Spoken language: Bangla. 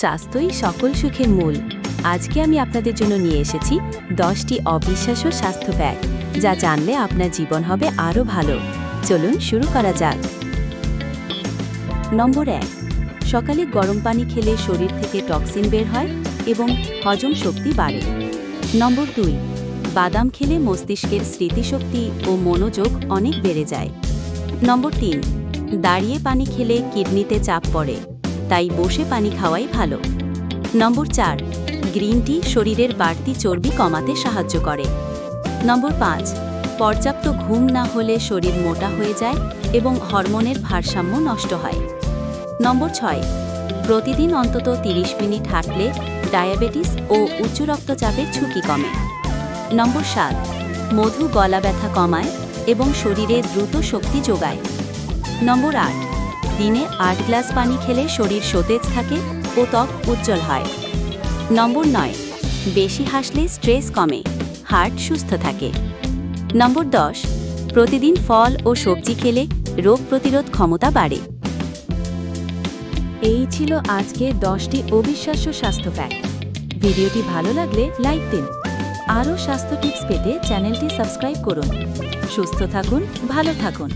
স্বাস্থ্যই সকল সুখের মূল। আজকে আমি আপনাদের জন্য নিয়ে এসেছি দশটি অবিশ্বাস্য স্বাস্থ্য ব্যাগ, যা জানলে আপনার জীবন হবে আরও ভালো। চলুন শুরু করা যাক। নম্বর এক, সকালে গরম পানি খেলে শরীর থেকে টক্সিন বের হয় এবং হজম শক্তি বাড়ে। নম্বর দুই, বাদাম খেলে মস্তিষ্কের স্মৃতিশক্তি ও মনোযোগ অনেক বেড়ে যায়। নম্বর তিন, দাঁড়িয়ে পানি খেলে কিডনিতে চাপ পড়ে। তাই বসে পানি খাওয়াই ভালো। নম্বর চার, গ্রিন টি শরীরের বাড়তি চর্বি কমাতে সাহায্য করে। নম্বর পাঁচ, পর্যাপ্ত ঘুম না হলে শরীর মোটা হয়ে যায় এবং হরমোনের ভারসাম্য নষ্ট হয়। নম্বর ছয়, প্রতিদিন অন্তত 30 মিনিট হাঁটলে ডায়াবেটিস ও উচ্চ রক্তচাপের ঝুঁকি কমে। নম্বর সাত, মধু গলা ব্যথা কমায় এবং শরীরে দ্রুত শক্তি যোগায়। নম্বর আট দিনে আট গ্লাস পানি খেলে শরীর সতেজ থাকে ও ত্বক উজ্জ্বল হয়। নম্বর নয়, বেশি হাসলে স্ট্রেস কমে, হার্ট সুস্থ থাকে। নম্বর দশ, প্রতিদিন ফল ও সবজি খেলে রোগ প্রতিরোধ ক্ষমতা বাড়ে। এই ছিল আজকে দশটি অবিশ্বাস্য স্বাস্থ্য ফ্যাক্ট ভিডিওটি ভালো লাগলে লাইক দিন। আরও স্বাস্থ্য টিপস পেতে চ্যানেলটি সাবস্ক্রাইব করুন। সুস্থ থাকুন, ভালো থাকুন।